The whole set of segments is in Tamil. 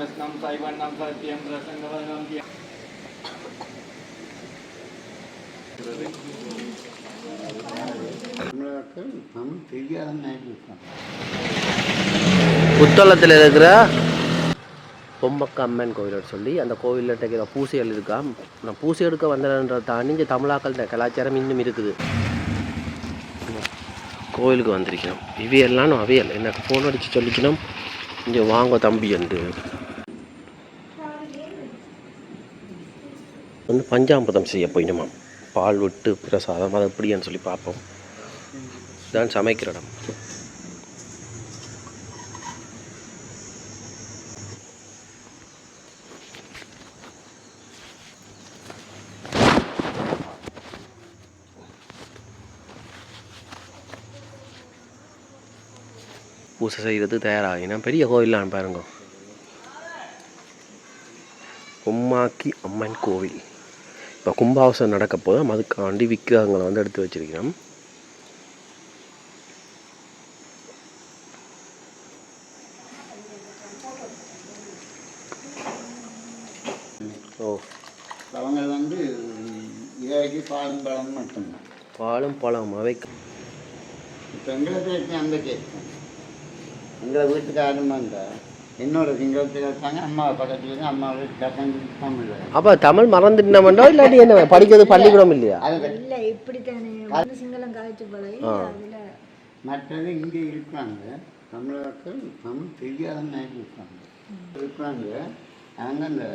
ரஸ்னம் சைவண்ணம் சத்தியம் புத்தளத்தில் இருக்கிற பொம்மக்க அம்மன் கோயில்னு சொல்லி அந்த கோவிலில் இருக்கிற பூசைகள் இருக்கா நான் பூசை எடுக்க வந்தேன்றதை தாண்டி இங்கே தமிழாக்கள் கலாச்சாரம் இன்னும் இருக்குது. கோயிலுக்கு வந்திருக்கணும் இவையெல்லாம் அவையல். எனக்கு ஃபோன் அடித்து சொல்லிக்கணும். இங்கே வாங்க தம்பி என்று. வந்து பஞ்சாமிரதம் செய்ய போயிடுமாம் பால் விட்டு பிரசாதம் அது எப்படின்னு சொல்லி பார்ப்போம். இதான் சமைக்கிற இடம். பூசை செய்கிறது தயாராகினா பெரிய கோயிலான்னு பாருங்க. உம்மாக்கி அம்மன் கோவில். இப்போ கும்பாவசம் நடக்க போதும் அதுக்காண்டி விக்கிரகங்களை வந்து எடுத்து வச்சிருக்கிறோம். ஓ. அவங்க வந்து இதாக்கி பாலும் பழம் மட்டும்தான். பாலும் பழம் அவை இப்போ அந்த கேஸ் எங்களை வீட்டுக்காரும் வந்தா என்னோட சிங்களத்தில் இருக்காங்க அம்மா பக்கத்துல இருந்து அம்மா வீட்டுக்காரங்க தமிழ். அப்போ தமிழ் மறந்துட்டோம்டா இல்லாட்டி என்ன படிக்கிறது பள்ளிக்கூடம் இல்லையா? அது இல்ல இப்படித்தானே. சிங்களம் காய்ச்சி அதுல மற்றது இங்கே இருக்காங்க. தமிழர்கள் தமிழ் தெரியாத நாய்க்கு இருக்காங்க. இருக்காங்க. அவங்க அந்த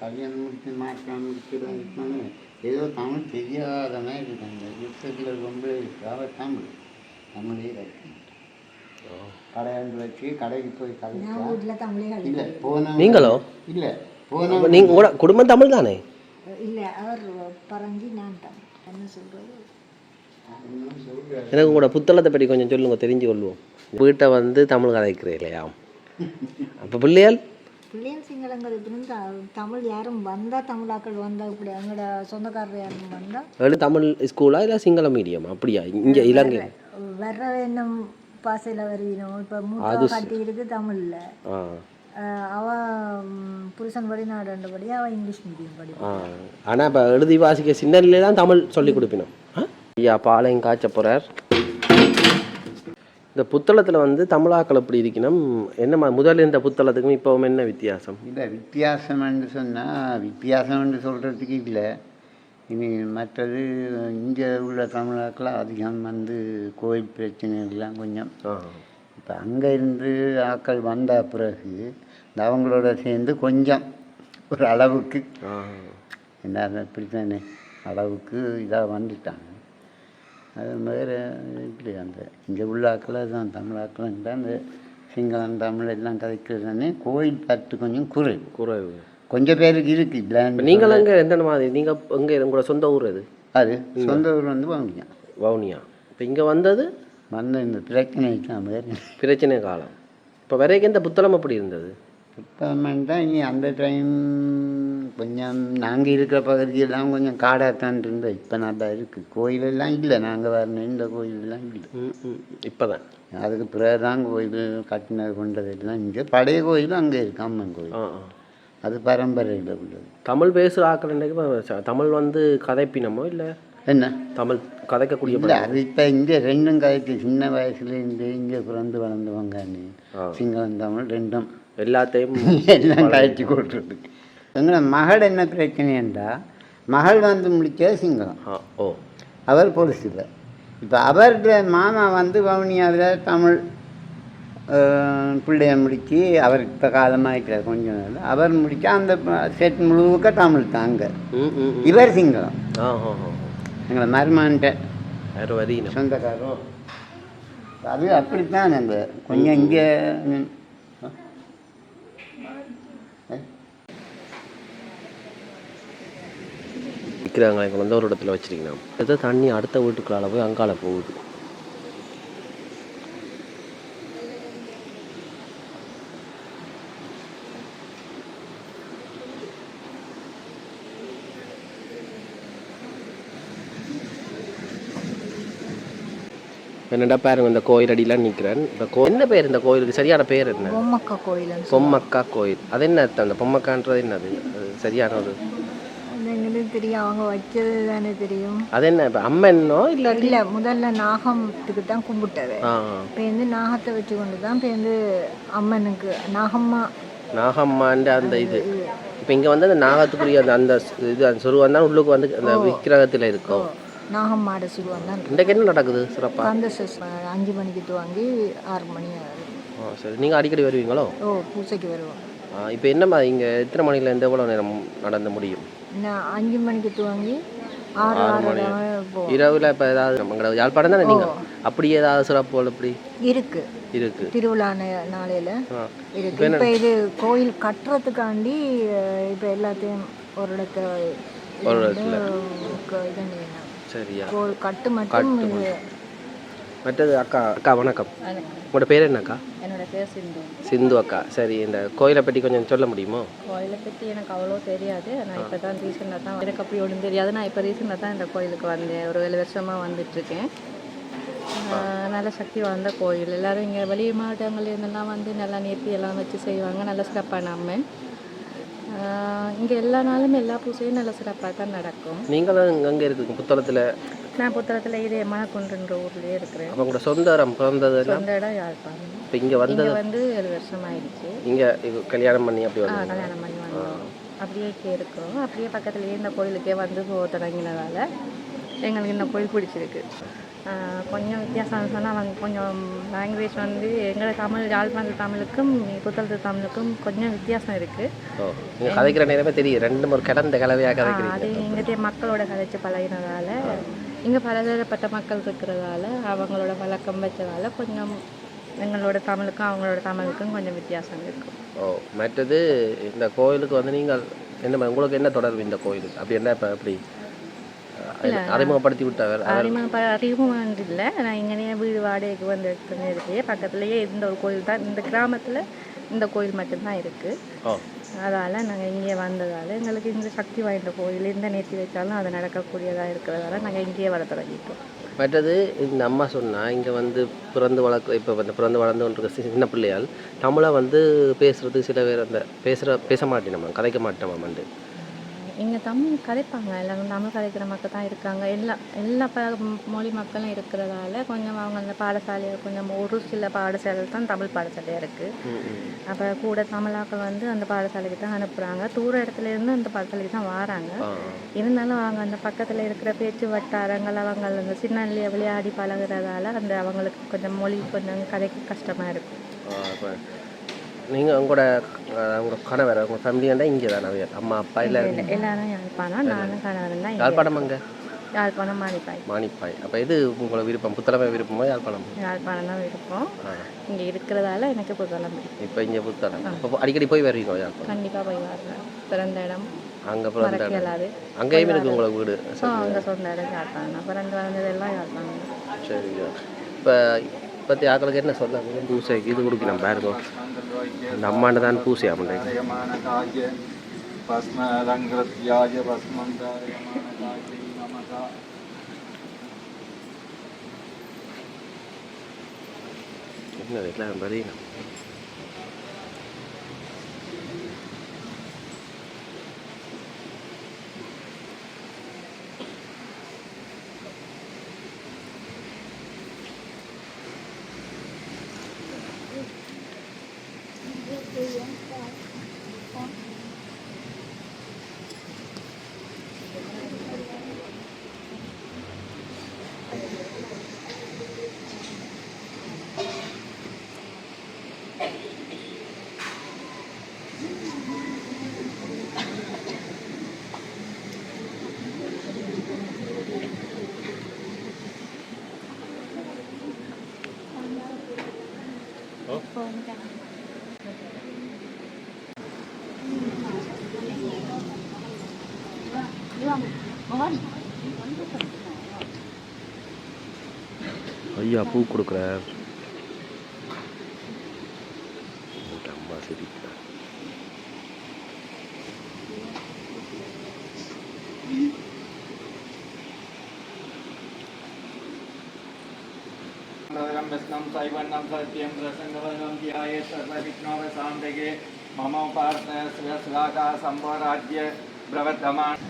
கல்யாணம் முடிச்சு மாற்றம் முடிச்சுலாம் இருக்காங்க. ஏதோ தமிழ் தெரியாத மாதிரி இருக்காங்க. யுத்தத்தில் ரொம்ப இருக்காக தமிழ். தமிழே இருக்கு கடையாண்டு வச்சு கடைக்கு போய் நான் கதைச்சா வீட்டுல தமிழே இல்லை போன நீங்களோ? இல்லை அப்ப போன நீங்க கூட குடும்பம் தமிழ் தானே இல்ல அவர் பறஞ்சி நான் தமிழ். என்ன சொல்றது? சொல்கிறேன் எனக்கு உங்களோட புத்தகத்தை பற்றி கொஞ்சம் சொல்லுங்க தெரிஞ்சு கொள்வோம். வீட்டை வந்து தமிழ் கதைக்கிறேன் இல்லையா? அப்போ பிள்ளையால் பிள்ளைகள் சிங்களங்கள் இப்படின்னு த- தமிழ் யாரும் வந்தா தமிழாக்கள் வந்தா இப்படி எங்களோட சொந்தக்காரர் யாரும் வந்தா? ஏழு தமிழ் ஸ்கூலா இல்லை சிங்கள மீடியம் அப்படியா? இங்கே இலங்கை வர்ற என்னும் பாசையில் வருவினோம் இப்போ மூத்த கட்டி இருக்கு தமிழ்ல. அவ புருஷன் வெளிநாடுன்றபடி அவ இங்கிலீஷ் மீடியம் ஆ. ஆனால் இப்போ எழுதி வாசிக்க சின்னதுலேயே தான் தமிழ் சொல்லி கொடுப்பினோம். ஆ? ஐயா பாளையம் காய்ச்ச போகிறார் இந்த புத்தளத்தில் வந்து தமிழாக்கள் எப்படி இருக்கணும்? என்ன மா- முதல்ல இந்த புத்தளத்துக்கும் இப்போவும் என்ன வித்தியாசம்? இல்லை வித்தியாசம்னு சொன்னால் வித்தியாசம்னு சொல்கிறதுக்கு இல்லை. இனி மற்றது இங்கே உள்ள தமிழாக்கள் அதிகம் வந்து கோயில் பிரச்சனைகள்லாம் கொஞ்சம். இப்போ அங்கே இருந்து ஆக்கள் வந்த பிறகு இந்த அவங்களோட சேர்ந்து கொஞ்சம் ஒரு அளவுக்கு என்ன இப்படித்தானே அளவுக்கு இதாக வந்துட்டாங்க. அது மாதிரி இல்லை அந்த இங்கே உள்ள ஆக்கள் தான் தமிழாக்கள் தான் அந்த சிங்களம் தமிழ் எல்லாம் கதைக்கிறது தானே கோயில் பற்று கொஞ்சம் குறைவு. குறைவு. கொஞ்சம் பேருக்கு இருக்கு இப்போ பிளான் நீங்கள் எங்கே எந்த மாதிரி நீங்கள் எங்கே உங்களோட சொந்த ஊர் அது அது சொந்த ஊர் வந்து வாங்கிங்க வவுனியா. இப்போ இங்கே வந்தது? வந்த இந்த பிரச்சனை தான் பிரச்சனை காலம். இப்போ வரைக்கும் இந்த புத்தளம் எப்படி இருந்தது? சுத்தமாக தான் இனி அந்த டைம் கொஞ்சம் நாங்கள் இருக்கிற பகுதியெல்லாம் கொஞ்சம் காடாத்தான் இருந்தது. இப்போ நல்லா இருக்குது கோயிலெல்லாம் இல்லை. நாங்கள் வரணும். இந்த கோயிலெல்லாம் இல்லை. இப்போ தான் அதுக்கு பிறகு தான் கோயில் கட்டினது கொண்டதெல்லாம் இங்கே. பழைய கோயிலும் அங்கே இருக்கு. அம்மன் கோயில். அது பரம்பரையில் உள்ளது. தமிழ் பேசுகிற ஆக்கள் தமிழ் வந்து கதைப்பினமோ இல்லை? என்ன? தமிழ் கதைக்கக்கூடிய இல்லை அது இப்போ இங்கே ரெண்டும் கதைக்கு சின்ன வயசுலேருந்து இங்கே பிறந்து வளர்ந்தவங்க. சிங்களம் தமிழ் ரெண்டும். எல்லாத்தையும் எல்லாம் கழிச்சு கொடுத்துருக்கு எங்களை மகள் என்ன பிரச்சனைன்றா மகள் வந்து முடித்தது சிங்களம். ஆ ஓ. அவர் பொலிசில் இப்போ அவருடைய மாமா வந்து வவுனியாவில் தமிழ் பிள்ளைய முடிச்சு அவர் இப்போ காலமாகிட்டார் கொஞ்ச நாள் அவர் முடிச்சா அந்த செட் முழுக்க தமிழ் தாங்க. இவர் சிங்களம். எங்களை மருமான்ட்ட. சொந்தக்காரோ அது அப்படித்தான் அந்த கொஞ்சம் இங்கே விற்கிறாங்களே இங்கே வந்து ஒரு இடத்துல வச்சிருக்கணும் ஏதோ தண்ணி அடுத்த வீட்டுக்குள்ளால போய் அங்கால போகுது. என்னடா பாருங்க இந்த கோயில் அடியெலாம் நிற்கிறேன் இந்த கோ என்ன பேர் இந்த கோயிலுக்கு? சரியான பேர் என்ன? பொம்மக்கா கோயில்னு பொம்மக்கா கோயில். அது என்ன அர்த்தம்? அந்த பொம்மக்கான்றது என்னது? அது சரியான ஒரு தெரியும். அவங்க வச்சது தானே தெரியும். அது என்ன? இப்போ அம்மனோ இல்லாட்டி இல்லை முதல்ல நாகத்துக்கு தான் கும்பிட்டது. இப்போ வந்து நாகத்தை வச்சு கொண்டு தான் இப்போ வந்து அம்மனுக்கு நாகம்மா நாகம்மாண்ட அந்த இது. இப்போ இங்கே வந்து அந்த நாகத்துக்குரிய அந்த அந்த இது அந்த சொருவம் தான் உள்ளுக்கு வந்து அந்த விக்கிரகத்தில் இருக்கும். நாகம்மாட சுருவம் தான் இன்றைக்கு என்ன நடக்குது சிறப்பாக சஷ்டி அஞ்சு மணிக்கு துவங்கி ஆறு மணி ஆகுது ஆ சரி. நீங்கள் அடிக்கடி வருவீங்களோ? ஓ பூசைக்கு வருவோம். இப்போ என்னம்மா இங்கே எத்தனை மணிலேருந்து எவ்வளோ நேரம் நடந்து முடியும்? நான் அஞ்சு மணிக்கு துவங்கி ஆறு ஆறு போவோம். இரவில் இப்போ ஏதாவது நம்மளோட யாழ்ப்பாணம் தானே நீங்கள் அப்படி ஏதாவது சிறப்புகள் அப்படி? இருக்கு. இருக்கு. திருவிழா நாளையில இருக்கு. இப்போ இது கோயில் கட்டுறதுக்காண்டி இப்போ எல்லாத்தையும் ஒரு இடத்த ஒரு செய்யணும். சரியா? கோயில் கட்டு மட்டும் மற்றது அக்கா அக்கா வணக்கம். உங்களோட பேர் என்னக்கா என்னோட பேர் சிந்து. சிந்து அக்கா. சரி இந்த கோயிலை பற்றி கொஞ்சம் சொல்ல முடியுமோ? கோயிலை பற்றி எனக்கு அவ்வளோ தெரியாது. நான் இப்போ தான் ரீசெண்டாக தான் எனக்கு அப்படி ஒன்றும் தெரியாது. நான் இப்போ ரீசெண்டாக தான் இந்த கோயிலுக்கு வந்தேன். ஒரு ஏழு வருஷமாக வந்துட்டுருக்கேன். நல்ல சக்தி வாய்ந்த கோயில். எல்லாரும் இங்கே வெளி மாவட்டங்கள்ல இருந்தெல்லாம் வந்து நல்லா நேர்த்தி எல்லாம் வச்சு செய்வாங்க. நல்ல சிறப்பான அம்மன். இங்கே எல்லா நாளும் எல்லா பூஜையும் நல்ல சிறப்பாக தான் நடக்கும். நீங்களும் அங்கே இருக்குங்க புத்தளத்தில்? நான் புத்தகத்தில் இதே மணக்குன்றுன்ற ஊர்லேயே இருக்கிறேன். அப்போ உங்களோட சொந்த இடம் பிறந்தது சொந்த இடம் யாழ்ப்பாணம். இப்போ இங்கே வந்து வந்து ஏழு வருஷம் ஆயிடுச்சு. இங்கே கல்யாணம் பண்ணி அப்படி கல்யாணம் பண்ணி வந்தோம். அப்படியே இங்கே இருக்கிறோம் அப்படியே பக்கத்துலேயே இந்த கோயிலுக்கே வந்து போக தொடங்கினதால எங்களுக்கு இந்த கோயில் பிடிச்சிருக்கு. கொஞ்சம் வித்தியாசம் சொன்னால் அவங்க கொஞ்சம் லாங்குவேஜ் வந்து எங்களை தமிழ் யாழ்ப்பாணத்து தமிழுக்கும் புத்தளத்து தமிழுக்கும் கொஞ்சம் வித்தியாசம் இருக்குது நீங்கள் கதைக்கிற நேரமே தெரியும். ரெண்டு ஒரு கிடந்த கலவையாக கதைக்கிறீங்க. அது இங்கே மக்களோட கதைச்சு பழகினதால இங்கே பலதரப்பட்ட மக்கள் இருக்கிறதால அவங்களோட வழக்கம் வச்சதால கொஞ்சம் எங்களோட தமிழுக்கும் அவங்களோட தமிழுக்கும் கொஞ்சம் வித்தியாசம் இருக்கும் ஓ மற்றது இந்த கோயிலுக்கு வந்து நீங்கள் என்ன உங்களுக்கு என்ன தொடர்பு இந்த கோயிலுக்கு? அப்படி என்ன இப்போ அப்படி அறிமுகப்படுத்தி விட்டவர் அறிமுகம் இல்லை நான் இங்கேயே வீடு வாடகைக்கு வந்து எடுத்துன்னு இருக்கே. பக்கத்துலேயே இந்த ஒரு கோயில் தான். இந்த கிராமத்தில் இந்த கோயில் மட்டும்தான் இருக்குது ஓ. அதால் நாங்கள் இங்கே வந்ததால் எங்களுக்கு இந்த சக்தி வாய்ந்த கோயில் எந்த நேர்த்தி வச்சாலும் அது நடக்கக்கூடியதாக இருக்கிறதால நாங்கள் இங்கேயே வர தொடங்கிட்டோம். மற்றது இந்த அம்மா சொன்னா இங்கே வந்து பிறந்து வளர்க்க இப்போ வந்து பிறந்து வளர்ந்து கொண்டிருக்க சின்ன பிள்ளையால் தமிழை வந்து பேசுறது சில பேர் அந்த பேசுகிற பேச மாட்டேனம்மா கதைக்க மாட்டோமாமண்டு இங்கே தமிழ் கதைப்பாங்க. எல்லாரும் தமிழ் கதைக்கிற மக்கள் தான் இருக்காங்க. எல்லா எல்லா ப மொழி மக்களும் இருக்கிறதால கொஞ்சம் அவங்க அந்த பாடசாலையில் கொஞ்சம் ஒரு சில பாடசாலை தான் தமிழ் பாடசாலையாக இருக்குது அப்போ கூட தமிழாக்கள் வந்து அந்த பாடசாலைக்கு தான் அனுப்புகிறாங்க தூர இடத்துல இருந்து அந்த பாடசாலைக்கு தான் வராங்க. இருந்தாலும் அவங்க அந்த பக்கத்தில் இருக்கிற பேச்சு வட்டாரங்கள் அவங்க அந்த சின்ன விளையாடி பழகுறதால அந்த அவங்களுக்கு கொஞ்சம் மொழி கொஞ்சம் கதைக்கு கஷ்டமாக இருக்கும் நீங்கள் உங்களோட அஹ், உங்க கணவர் உங்கள் ஃபேமிலியாண்டா இங்கே தானே அம்மா அப்பா எல்லாரும். எல்லாரும் யாழ்ப்பாணம் நானும் கணவன் தான் யாழ்ப்பாணம் அங்கே? யாழ்ப்பாணம் மாணிப்பாய் மாணிப்பாய் அப்போ இது உங்களுக்கு விருப்பம்? புத்தளமே விருப்பமா யாழ்ப்பாணம்? யாழ்ப்பாணம் தான் விருப்பம். இங்கே இருக்கிறதால எனக்கு புத்தளம் இப்போ இங்கே புத்தளம். அப்போ அடிக்கடி போய் வருவீங்க யாழ்ப்பாணம்? கண்டிப்பாக போய் வரேன் பிறந்த இடம். அங்கே பிறந்த இடம். அங்கேயும் இருக்கு உங்களுக்கு வீடு அங்கே சொந்த இடம் யாழ்ப்பாணம் பிறந்து வளர்ந்ததெல்லாம் யாழ்ப்பாணம் தான். சரி இப்போ பற்றி ஆக்களுக்கு என்ன சொல்ல பூசைக்கு இது கொடுக்கணும் பாருங்க. இந்த அம்மாண்ட தான் பூசை அப்படின்றீங்க யமானகாய பஸ்மலங்கிருத்யாய பஸ்மந்தாய யமானகாய ஐயா பூ கொடுக்குறார் சைவண்ணம் சத்தியம் பிரசங்கவனம் தியாய சர்வவிக்னோபசாந்தகே மம பார்த்த சிவசிவாகா சம்போராஜ்ய பிரவர்த்தமான்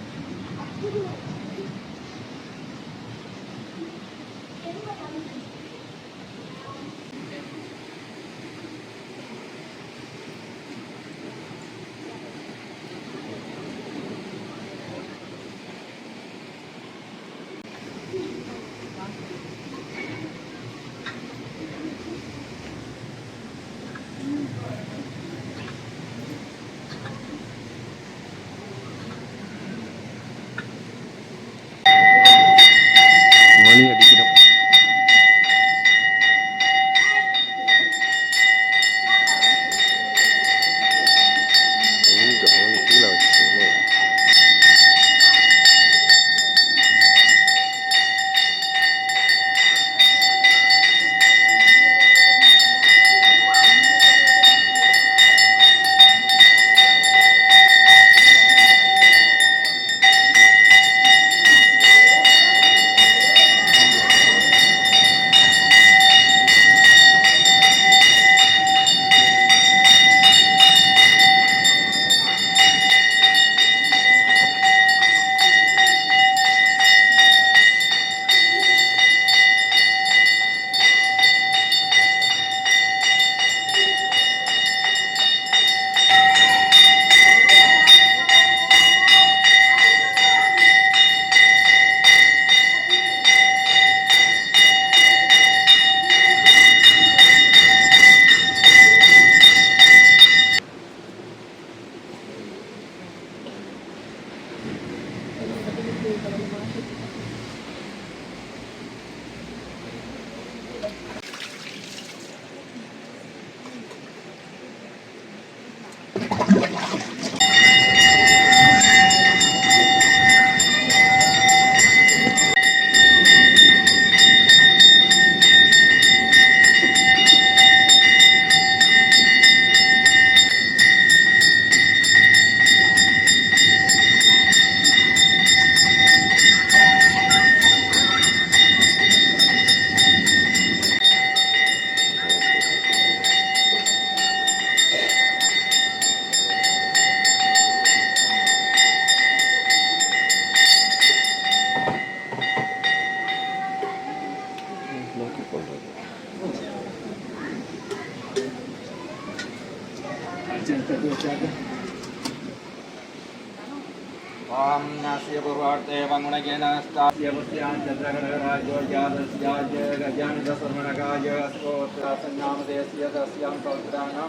पूर्वार्थे वङ्गुणकेन स्तास्य पुस्यान् चन्द्रगणराजो यादस्याय गजानदसर्वणकाय स्तोत्रासन्नामदेस्य तस्यां सौत्राणां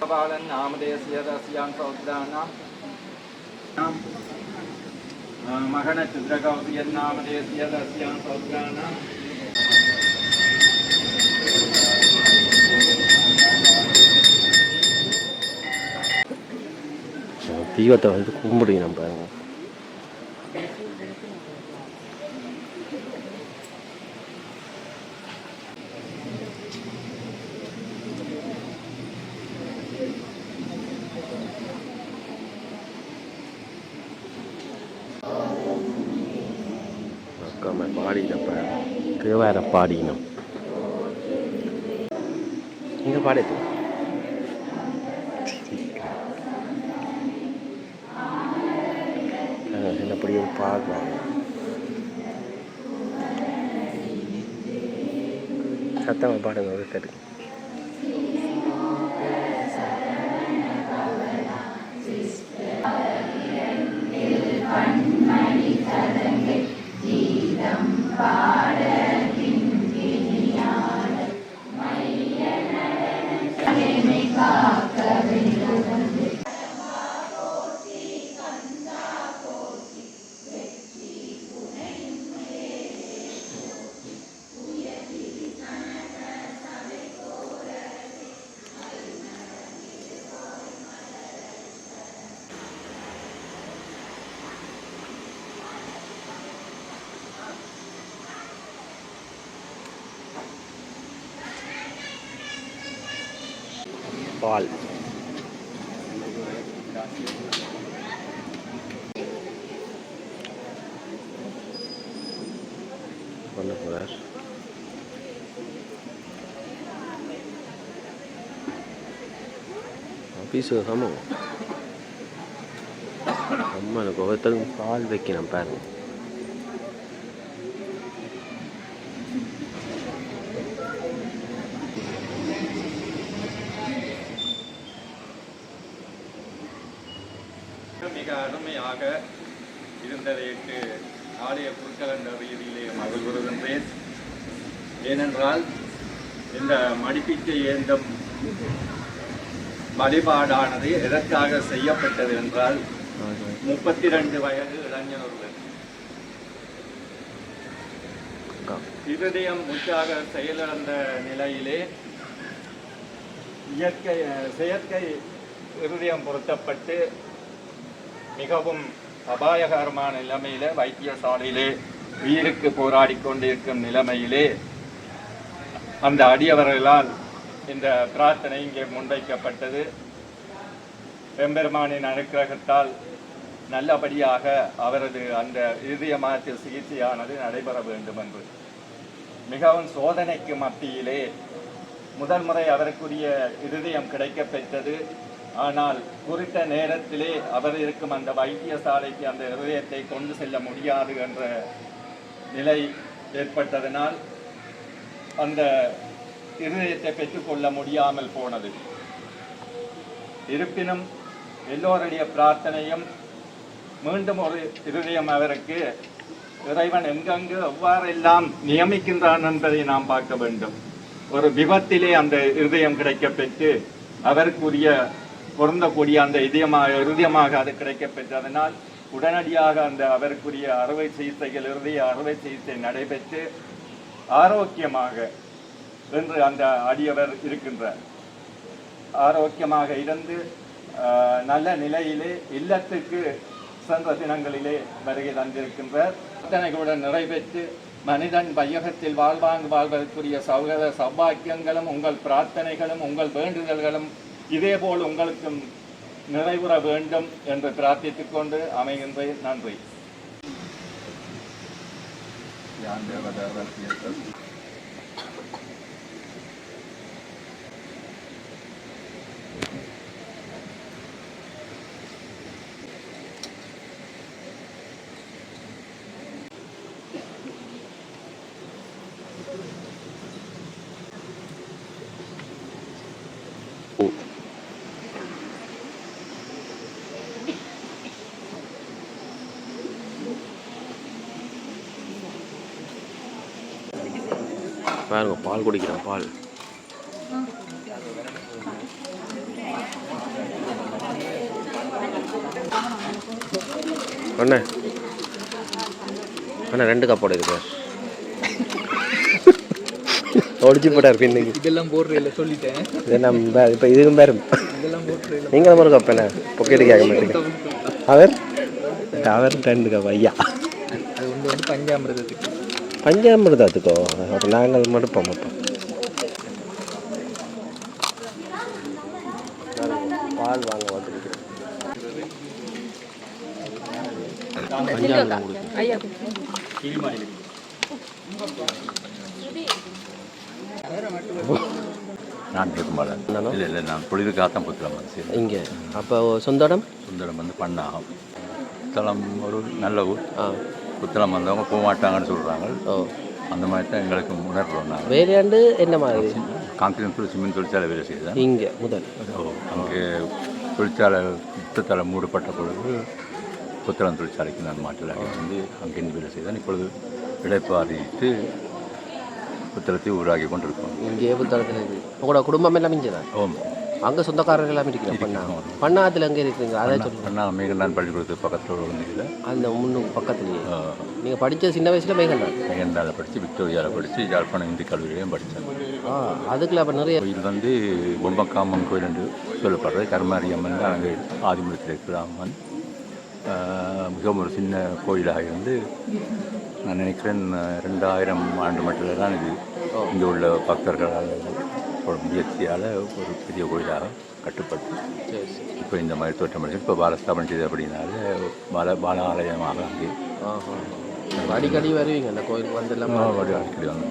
कपालन्नामदेस्य तस्यां सौत्राणां महनचित्रकौतियन्नामदेस्य तस्यां सौत्राणां தெய்வத்தை வந்து கும்பிடுங்க பாருங்க அக்காம பாடினப்ப தேவார பாடினம் இங்க பாடிட்டு என்னப்படியும் பார்க்கலாம் சத்தமாக பாடுங்க ஒரு தட்டு பால். பண்ண போகிறார் ஆஃபீஸ் ஆமாம் அம்மா எனக்கு ஒவ்வொருத்தருக்கும் பால் வைக்கணும் பாருங்கள் மடிப்பிச்சை ஏந்தும் வழிபாடானது எதற்காக செய்யப்பட்டது என்றால் முப்பத்தி ரெண்டு வயது இளைஞர் ஒருவர் இருதயம் முற்றாக செயலிழந்த நிலையிலே இயற்கை செயற்கை இருதயம் பொருத்தப்பட்டு மிகவும் அபாயகரமான நிலைமையிலே வைத்தியசாலையிலே உயிருக்கு போராடி கொண்டிருக்கும் நிலைமையிலே அந்த அடியவர்களால் இந்த பிரார்த்தனை இங்கே முன்வைக்கப்பட்டது. பெம்பெருமானின் அனுக்கிரகத்தால் நல்லபடியாக அவரது அந்த இறுதிய மாற்று சிகிச்சையானது நடைபெற வேண்டும் என்று மிகவும் சோதனைக்கு மத்தியிலே முதல் முறை அவருக்குரிய இருதயம் கிடைக்கப் பெற்றது ஆனால் குறித்த நேரத்திலே அவர் இருக்கும் அந்த வைத்தியசாலைக்கு அந்த இருதயத்தை கொண்டு செல்ல முடியாது என்ற நிலை ஏற்பட்டதனால் அந்த இருதயத்தை பெற்றுக்கொள்ள முடியாமல் போனது. இருப்பினும் எல்லோருடைய பிரார்த்தனையும் மீண்டும் ஒரு இருதயம் அவருக்கு இறைவன் எங்கெங்கு எவ்வாறெல்லாம் நியமிக்கின்றான் என்பதை நாம் பார்க்க வேண்டும். ஒரு விபத்திலே அந்த இருதயம் கிடைக்கப் பெற்று அவருக்குரிய பொருந்தக்கூடிய அந்த இதயமாக இருதயமாக அது கிடைக்கப்பெற்றதனால் உடனடியாக அந்த அவருக்குரிய அறுவை சிகிச்சைகள் இருதய அறுவை சிகிச்சை நடைபெற்று ஆரோக்கியமாக என்று அந்த அடியவர் இருக்கின்றார். ஆரோக்கியமாக இருந்து நல்ல நிலையிலே இல்லத்துக்கு சென்ற தினங்களிலே வருகை தந்திருக்கின்றார். பிரார்த்தனைகளுடன் நிறைவேற்று மனிதன் வையகத்தில் வாழ்வாங்கு வாழ்வதற்குரிய சௌகர சௌபாக்கியங்களும் உங்கள் பிரார்த்தனைகளும் உங்கள் வேண்டுதல்களும் இதேபோல் உங்களுக்கும் நிறைவுற வேண்டும் என்று பிரார்த்தித்துக் கொண்டு அமைகின்றேன். நன்றி. பாருங்க பால் குடிக்கிறேன் பால். அண்ணே. அண்ணா ரெண்டு கப்போட இருக்கு ஒடிச்சு போட்டார் பின்னுக்கு இதெல்லாம் போடுற இல்லை சொல்லிட்டேன். இதெல்லாம் இப்போ இதுக்கும் பேரும். இதெல்லாம் போடுற இல்லை நீங்கள் நம்ம ஒரு கப் என்ன பொக்கெட்டு கேட்க மாட்டீங்க அவர்? அவர் ரெண்டு கப் ஐயா. அது ஒன்று வந்து பஞ்சாமிரதத்துக்கு பஞ்சாமிரதத்துக்கோ? அப்போ நாங்கள் மடுப்போம் அப்போ பால் வாங்க நான் என்னண்ணா? இல்லை இல்லை நான் பொழுதுக்காக தான் சேர்ந்தேன். இங்கே. அப்போ சொந்த இடம் சுந்தரம் வந்து பண்ணாகும். புத்தளம் ஒரு நல்ல ஊர். ஆ. புத்தளம் வந்தவங்க போக மாட்டாங்கன்னு சொல்கிறாங்க அந்த மாதிரி தான் எங்களுக்கு உணர்றோம் நாங்கள் வேலையாண்டு என்ன மாதிரி? காங்கிரீட் தொழில் சிமெண்ட் தொழிற்சாலை வேலை செய்தேன் இங்கே முதல். ஓ, அங்கே தொழிற்சாலை யுத்தத்தால் மூடப்பட்ட பொழுது புத்தளம் தொழிற்சாலைக்கு நான் மாற்றலாக வந்து அங்கேருந்து வேலை செய்தேன். இப்பொழுது இடைப்பாரிட்டு புத்தளத்தை உருவாக்கி கொண்டிருக்கோம். இங்கே புத்தகத்தில் இருக்குது உங்களோட குடும்பம் எல்லாம் இங்கே தான் ஓம் அங்கே சொந்தக்காரர்கள் எல்லாம் இருக்கிறோம் பண்ணா. பண்ணாத்தில் எங்கே இருக்கீங்க அதை சொல்லுங்க. அண்ணா மேகண்டான் பள்ளிக்கூடத்துக்கு பக்கத்தில் வந்து அந்த முன்னு பக்கத்துலேயே. நீங்கள் படித்த சின்ன வயசில் மேகந்தான் மேகண்டாவில் படித்து விக்டோரியாவில் படித்து யாழ்ப்பாணம் இந்து கல்லூரியிலையும் படித்தேன் ஆ அதுக்குள்ள அப்போ நிறைய கோயில் வந்து பொம்மக்காமன் கோயில் என்று சொல்லப்படுறது. கருமாரி அம்மன் தான் அங்கே ஆதிமூலத்தில் இருக்கிற அம்மன் மிகவும் ஒரு சின்ன கோயிலாக இருந்து நான் நினைக்கிறேன் ரெண்டாயிரம் ஆண்டு மட்டில் தான் இது இங்கே உள்ள பக்தர்களால் ஒரு முயற்சியால் ஒரு பெரிய கோயிலாக கட்டுப்பட்டு இப்போ இந்த மாதிரி தோற்றமடைச்சு இப்போ பாலஸ்தாபனம் செய்தது அப்படின்னால பால பாலாலயமாக அங்கே. அடிக்கடி வருவீங்க அந்த கோயிலுக்கு வந்துடலாம் அடிக்கடி வந்து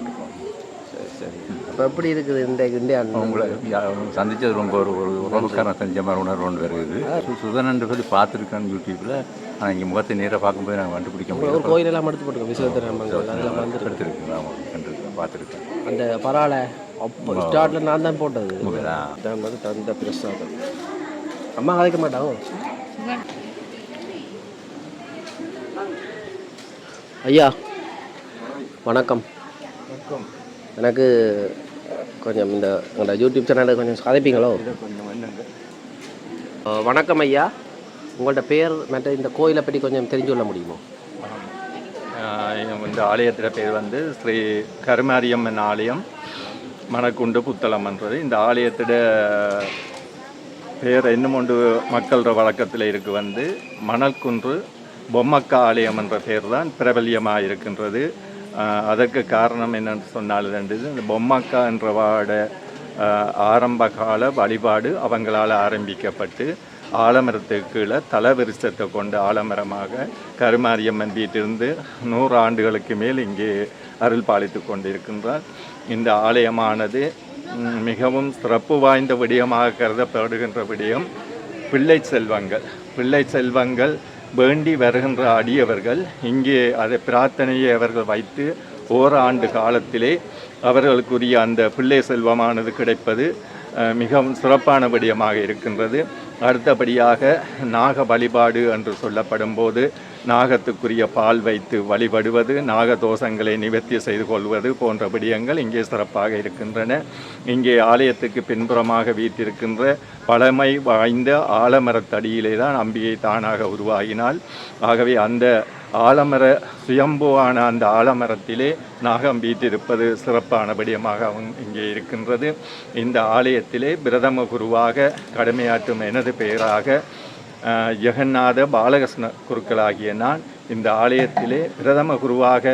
சரி இப்போ எப்படி இருக்குது இந்த இந்த அவங்கள யா- சந்திச்சது ரொம்ப ஒரு ஒரு உறவுக்காரன் செஞ்ச மாதிரி உணர்வு ஒன்று வருது. சுதனன்று சொல்லி பார்த்துருக்கேன் யூடியூப்பில் ஆனால் இங்கே முகத்தை நேராக பார்க்கும்போது நாங்கள் கண்டுபிடிக்க ஒரு முடியல கோயிலெல்லாம் எடுத்து போட்டுருக்கோம் விசுவத்திர நம்பங்கள் அதெல்லாம் வந்துருக்கு எடுத்துருக்கேன் ஆமாம் கண்டிருக்கேன் பார்த்துருக்கேன். அந்த பரவாயில்ல அப்போ ஸ்டார்ட்டில் நான் தான் போட்டது? தான் வந்து தந்த பிரசாதம். அம்மா கதைக்க மாட்டாங்க. ஐயா வணக்கம். எனக்கு கொஞ்சம் இந்த உங்களோட யூடியூப் சேனலை கொஞ்சம் கதைப்பீங்களோ வணக்கம் ஐயா. உங்கள்ட்ட பேர் மற்ற இந்த கோயிலை பற்றி கொஞ்சம் தெரிஞ்சு கொள்ள முடியுமோ? இந்த ஆலயத்தின் பேர் வந்து ஸ்ரீ கருமாரியம்மன் ஆலயம். மணக்குண்டு புத்தளம்ன்றது இந்த ஆலயத்திட பேர் இன்னும் ஒன்று மக்களோட வழக்கத்தில் இருக்கு. வந்து மணல்குன்று பொம்மக்கா ஆலயம் என்ற பேர் தான் பிரபல்யமாக இருக்கின்றது. அதற்கு காரணம் என்னென்னு சொன்னால் ரெண்டு. இந்த பொம்மக்கா என்ற வாட ஆரம்ப கால வழிபாடு அவங்களால் ஆரம்பிக்கப்பட்டு ஆலமரத்துக்கு கீழே தலவிருஷத்தை கொண்டு ஆலமரமாக கருமாரியம்மன் வீட்டிலிருந்து நூறு ஆண்டுகளுக்கு மேல் இங்கே அருள் பாலித்து கொண்டிருக்கின்றார். இந்த ஆலயமானது மிகவும் சிறப்பு வாய்ந்த விடயமாக கருதப்படுகின்ற விடயம் பிள்ளை செல்வங்கள். பிள்ளை செல்வங்கள் வேண்டி வருகின்ற அடியவர்கள் இங்கே அதை பிரார்த்தனையை அவர்கள் வைத்து ஓராண்டு காலத்திலே அவர்களுக்குரிய அந்த பிள்ளை செல்வமானது கிடைப்பது மிகவும் சிறப்பான விடயமாக இருக்கின்றது. அடுத்தபடியாக நாக வழிபாடு என்று சொல்லப்படும் போது நாகத்துக்குரிய பால் வைத்து வழிபடுவது நாகதோஷங்களை நிவர்த்தி செய்து கொள்வது போன்ற விடயங்கள் இங்கே சிறப்பாக இருக்கின்றன. இங்கே ஆலயத்துக்கு பின்புறமாக வீட்டிருக்கின்ற பழமை வாய்ந்த ஆலமரத்தடியிலே தான் அம்பிகை தானாக உருவாகினால். ஆகவே அந்த ஆலமர சுயம்புவான அந்த ஆலமரத்திலே நாகம் வீட்டிருப்பது சிறப்பான விடயமாக அவங்க இங்கே இருக்கின்றது. இந்த ஆலயத்திலே பிரதம குருவாக கடமையாற்றும் எனது பெயராக ஜெகநாத பாலகிருஷ்ண குருக்களாகிய நான் இந்த ஆலயத்திலே பிரதம குருவாக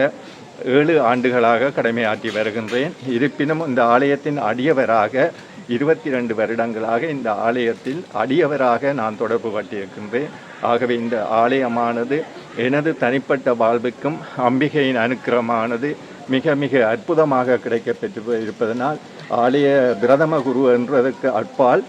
ஏழு ஆண்டுகளாக கடமையாற்றி வருகின்றேன். இருப்பினும் இந்த ஆலயத்தின் அடியவராக இருபத்தி ரெண்டு வருடங்களாக இந்த ஆலயத்தில் அடியவராக நான் தொடர்பு பட்டிருக்கின்றேன் ஆகவே இந்த ஆலயமானது எனது தனிப்பட்ட வாழ்வுக்கும் அம்பிகையின் அனுக்கிரமானது மிக மிக அற்புதமாக கிடைக்கப்பெற்று இருப்பதனால் ஆலய பிரதம குரு என்றதற்கு அற்பால்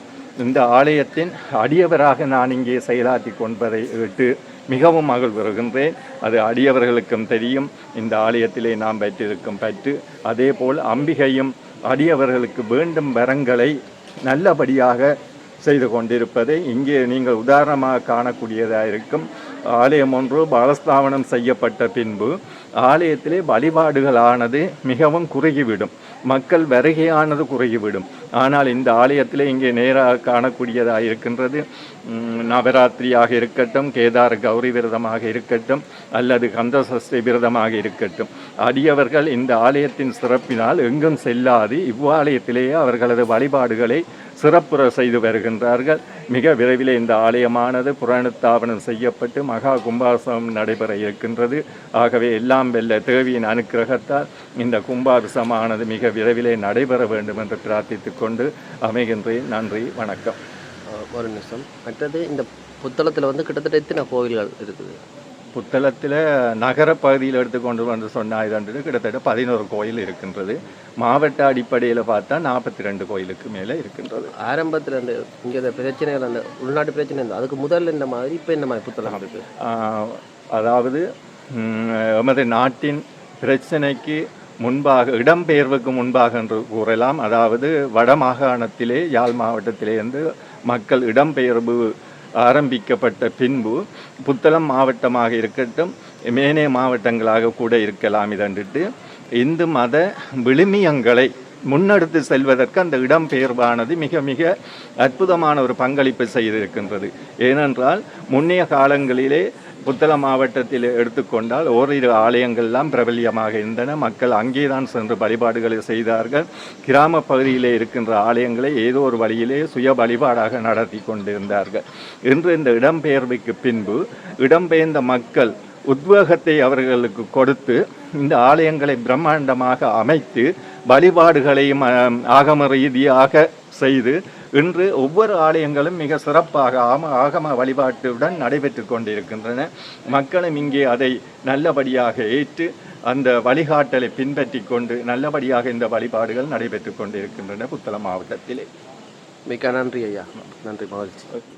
இந்த ஆலயத்தின் அடியவராக நான் இங்கே செயலாற்றி கொண்பதை விட்டு மிகவும் மகிழ்வுறுகின்றேன். அது அடியவர்களுக்கும் தெரியும். இந்த ஆலயத்திலே நாம் பெற்றிருக்கும் பற்று. அதேபோல் அம்பிகையும் அடியவர்களுக்கு வேண்டும் வரங்களை நல்லபடியாக செய்து கொண்டிருப்பதை இங்கே நீங்கள் உதாரணமாக காணக்கூடியதாக இருக்கும். ஆலயம் ஒன்று பாலஸ்தாபனம் செய்யப்பட்ட பின்பு ஆலயத்திலே வழிபாடுகளானது மிகவும் குறுகிவிடும். மக்கள் வருகையானது குறுகிவிடும். ஆனால் இந்த ஆலயத்திலே இங்கே நேராக காணக்கூடியதாக இருக்கின்றது. நவராத்திரியாக இருக்கட்டும் கேதார் கௌரி விரதமாக இருக்கட்டும் அல்லது கந்தசஷ்டி விரதமாக இருக்கட்டும். அடியவர்கள் இந்த ஆலயத்தின் சிறப்பினால் எங்கும் செல்லாது இவ்வாலயத்திலேயே அவர்களது வழிபாடுகளை சிறப்புற செய்து வருகின்றார்கள். மிக விரைவில் இந்த ஆலயமானது புராணத்தாபனம் செய்யப்பட்டு மகா கும்பாபிஷேகம் நடைபெற இருக்கின்றது. ஆகவே எல்லாம் வெல்ல தேவியின் அனுக்கிரகத்தால் இந்த கும்பாபிஷமானது மிக விரைவிலே நடைபெற வேண்டும் என்று பிரார்த்தித்து கொண்டு அமைகின்றேன். நன்றி வணக்கம். ஒரு நிமிஷம். மற்றது இந்த புத்தளத்தில் வந்து கிட்டத்தட்ட எத்தனை கோவில்கள் இருக்குது? புத்தளத்தில் நகர பகுதியில் எடுத்துக்கொண்டு வந்து சொன்னாயிரண்டு கிட்டத்தட்ட பதினோரு கோயில் இருக்கின்றது. மாவட்ட அடிப்படையில் பார்த்தா நாற்பத்தி ரெண்டு கோயிலுக்கு மேலே இருக்கின்றது. ஆரம்பத்தில் இந்த இங்கே பிரச்சனைகள் அந்த உள்நாட்டு பிரச்சனை இருந்தது. அதுக்கு முதல்ல இந்த மாதிரி இப்போ இந்த மாதிரி புத்தளம் இருக்குது அதாவது எமது நாட்டின் பிரச்சனைக்கு முன்பாக இடம்பெயர்வுக்கு முன்பாக என்று கூறலாம். அதாவது வடமாகாணத்திலே யாழ் மாவட்டத்திலேருந்து மக்கள் இடம்பெயர்வு ஆரம்பிக்கப்பட்ட பின்பு புத்தளம் மாவட்டமாக இருக்கட்டும் மேனே மாவட்டங்களாக கூட இருக்கலாம் இதன்றிட்டு. இந்து மத விழுமியங்களை முன்னெடுத்து செல்வதற்கு அந்த இடம்பெயர்வானது மிக மிக அற்புதமான ஒரு பங்களிப்பு செய்திருக்கின்றது. ஏனென்றால் முன்னைய காலங்களிலே புத்தள மாவட்டத்தில் எடுத்துக்கொண்டால் ஓரிரு ஆலயங்கள்லாம் பிரபல்யமாக இருந்தன. மக்கள் அங்கேதான் சென்று வழிபாடுகளை செய்தார்கள். கிராம பகுதியிலே இருக்கின்ற ஆலயங்களை ஏதோ ஒரு வழியிலே சுய வழிபாடாக நடத்தி கொண்டிருந்தார்கள். இன்று இந்த இடம்பெயர்வுக்கு பின்பு இடம்பெயர்ந்த மக்கள் உத்வேகத்தை அவர்களுக்கு கொடுத்து இந்த ஆலயங்களை பிரம்மாண்டமாக அமைத்து வழிபாடுகளையும் ஆகம ரீதியாக செய்து இன்று ஒவ்வொரு ஆலயங்களும் மிக சிறப்பாக ஆம ஆகம வழிபாட்டுடன் நடைபெற்று கொண்டிருக்கின்றன. மக்களும் இங்கே அதை நல்லபடியாக ஏற்று அந்த வழிகாட்டலை பின்பற்றி கொண்டு நல்லபடியாக இந்த வழிபாடுகள் நடைபெற்று கொண்டிருக்கின்றன புத்தளம் மாவட்டத்திலே. மிக்க நன்றி ஐயா. நன்றி மகிழ்ச்சி.